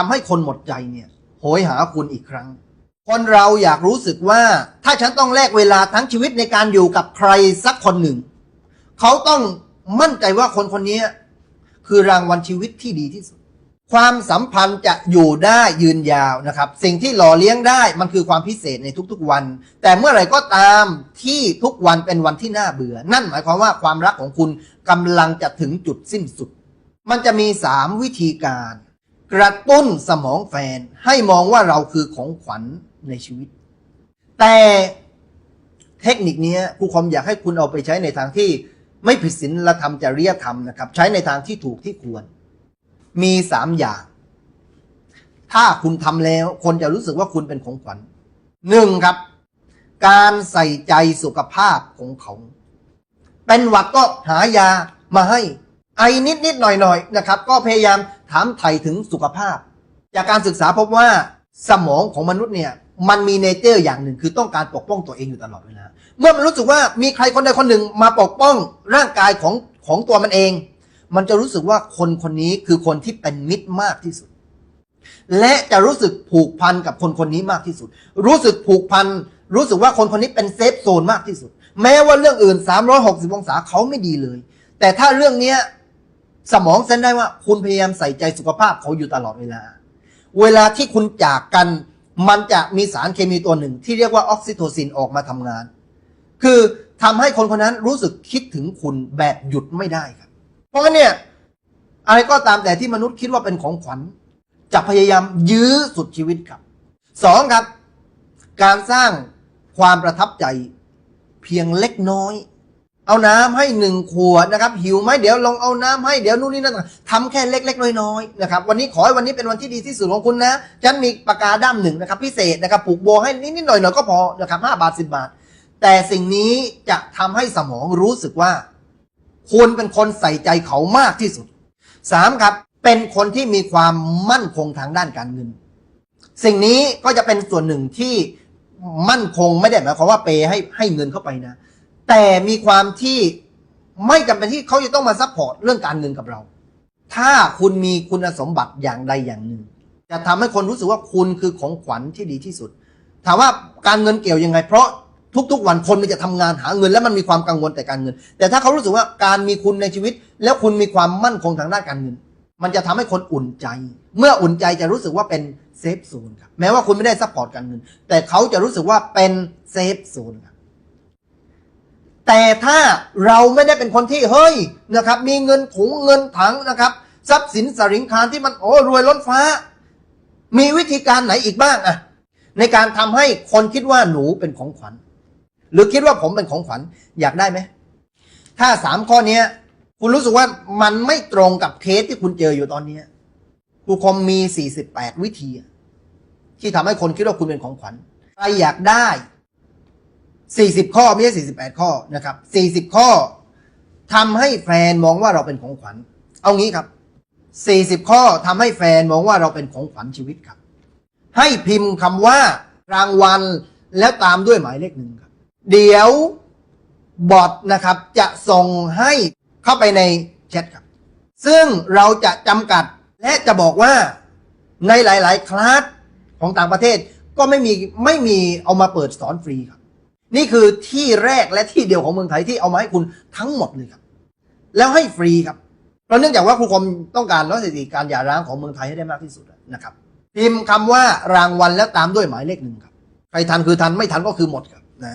ทำให้คนหมดใจเนี่ยโหยหาคุณอีกครั้ง คนเราอยากรู้สึกว่าถ้าฉันต้องแลกเวลาทั้งชีวิตในการอยู่กับใครสักคนหนึ่ง เขาต้องมั่นใจว่าคนคนนี้คือรางวัลชีวิตที่ดีที่สุด ความสัมพันธ์จะอยู่ได้ยืนยาวนะครับ สิ่งที่หล่อเลี้ยงได้มันคือความพิเศษในทุกๆวัน แต่เมื่อไหร่ก็ตามที่ทุกวันเป็นวันที่น่าเบื่อ นั่นหมายความว่าความรักของคุณกำลังจะถึงจุดสิ้นสุด มันจะมีสามวิธีการ กระตุ้นสมองแฟนให้มองว่าเราคือของขวัญในชีวิต แต่เทคนิคนี้ครูคอมอยากให้คุณเอาไปใช้ในทางที่ไม่ผิดศีลธรรมจริยธรรมนะครับ ใช้ในทางที่ถูกที่ควร มีสามอย่าง ถ้าคุณทำแล้ว คนจะรู้สึกว่าคุณเป็นของขวัญหนึ่งครับ การใส่ใจสุขภาพของเขา เป็นหวัดก็หายามาให้ ไอนิดนิดๆหน่อยหน่อยๆนะครับ ก็พยายาม ถามไถ่ถึงสุขภาพ จากการศึกษาพบว่าสมองของมนุษย์เนี่ยมันมีเนเจอร์อย่างหนึ่งคือต้องการปกป้องตัวเองอยู่ตลอดเวลาเมื่อมันรู้สึกว่ามีใครคนใดคนหนึ่งมาปกป้องร่างกายของของตัวมันเอง มันจะรู้สึกว่าคนคนนี้คือคนที่เป็นมิตรมากที่สุด และจะรู้สึกผูกพันกับคนคนนี้มากที่สุด รู้สึกผูกพันรู้สึกว่าคนคนนี้เป็นเซฟโซนมากที่สุด แม้ว่าเรื่องอื่น 360 องศาเขาไม่ดีเลย แต่ถ้าเรื่องเนี้ย สมองเซนได้ว่าคุณพยายามใส่ใจสุขภาพเขาอยู่ตลอดเวลา เวลาที่คุณจากกันมันจะมีสารเคมีตัวหนึ่ง ที่เรียกว่าออกซิโทซินออกมาทำงาน คือทำให้คนคนนั้นรู้สึกคิดถึงคุณแบบหยุดไม่ได้ครับ เพราะงั้นเนี่ยอะไรก็ตามแต่ที่มนุษย์คิดว่าเป็นของขวัญ จะพยายามยื้อสุดชีวิตครับสองครับ การสร้างความประทับใจเพียงเล็กน้อย เอาน้ำให้หนึ่งขวดนะครับหิวไหมเดี๋ยวลองเอาน้ำให้เดี๋ยวนู่นนี่นั่นทำแค่เล็ก ๆ น้อยๆนะครับวันนี้ขอให้วันนี้เป็นวันที่ดีที่สุดของคุณนะฉันมีปากกาด้ามหนึ่งนะครับพิเศษนะครับผูกโบให้นิดๆหน่อยๆก็พอนะครับห้าบาทสิบาท แต่สิ่งนี้จะทำให้สมองรู้สึกว่า คุณเป็นคนใส่ใจเขามากที่สุดสามครับเป็นคนที่มีความมั่นคงทางด้านการเงิน สิ่งนี้ก็จะเป็นส่วนหนึ่งที่มั่นคงไม่ได้หมายความว่าเปย์ให้ให้เงินเข้าไปนะ แต่มีความที่ไม่จำเป็นที่เขาจะต้องมาซัพพอร์ตเรื่องการเงินกับเรา ถ้าคุณมีคุณสมบัติอย่างใดอย่างหนึ่ง จะทำให้คนรู้สึกว่าคุณคือของขวัญที่ดีที่สุด ถามว่าการเงินเกี่ยวยังไง เพราะทุกๆ วันคนมันจะทำงานหาเงิน แล้วมันมีความกังวลแต่การเงิน แต่ถ้าเขารู้สึกว่าการมีคุณในชีวิต แล้วคุณมีความมั่นคงทางด้านการเงิน มันจะทำให้คนอุ่นใจ เมื่ออุ่นใจจะรู้สึกว่าเป็นเซฟโซนครับ แม้ว่าคุณไม่ได้ซัพพอร์ตการเงิน แต่เขาจะรู้สึกว่าเป็นเซฟโซนครับ แต่ถ้าเราไม่ได้เป็นคนที่เฮ้ยนะครับมีเงินถุงเงินถังนะครับ ทรัพย์สินสริงคารที่มันโอ้รวยล้นฟ้า มีวิธีการไหนอีกบ้างอะในการทำให้คนคิดว่าหนูเป็นของขวัญ หรือคิดว่าผมเป็นของขวัญอยากได้ไหมถ้าสามข้อเนี้ย คุณรู้สึกว่ามันไม่ตรงกับเคสที่คุณเจออยู่ตอนเนี้ยครูคมมี 48 วิธี ที่ทำให้คนคิดว่าคุณเป็นของขวัญใครอยากได้ 40 ข้อไม่ใช่ 48 ข้อนะครับ 40 ข้อทำให้แฟนมองว่าเราเป็นของขวัญ เอางี้ครับ 40 ข้อทำให้แฟนมองว่าเราเป็นของขวัญชีวิตครับ ให้พิมพ์คำว่ารางวัลแล้วตามด้วยหมายเลขหนึ่งครับ เดี๋ยวบอทนะครับจะส่งให้เข้าไปในแชทครับ ซึ่งเราจะจำกัดและจะบอกว่าในหลาย ๆ คลาสของต่างประเทศก็ไม่มีไม่มีเอามาเปิดสอนฟรีครับ นี่คือที่แรกและที่เดียวของเมืองไทยที่เอามาให้คุณทั้งหมดเลยครับ แล้วให้ฟรีครับเพราะเนื่องจากว่าครูคมต้องการลดสถิติการหย่าร้างของเมืองไทยให้ได้มากที่สุดนะครับพิมพ์คำว่ารางวัลแล้วตามด้วยหมายเลขหนึ่งครับใครทันคือทันไม่ทันก็คือหมดครับนะ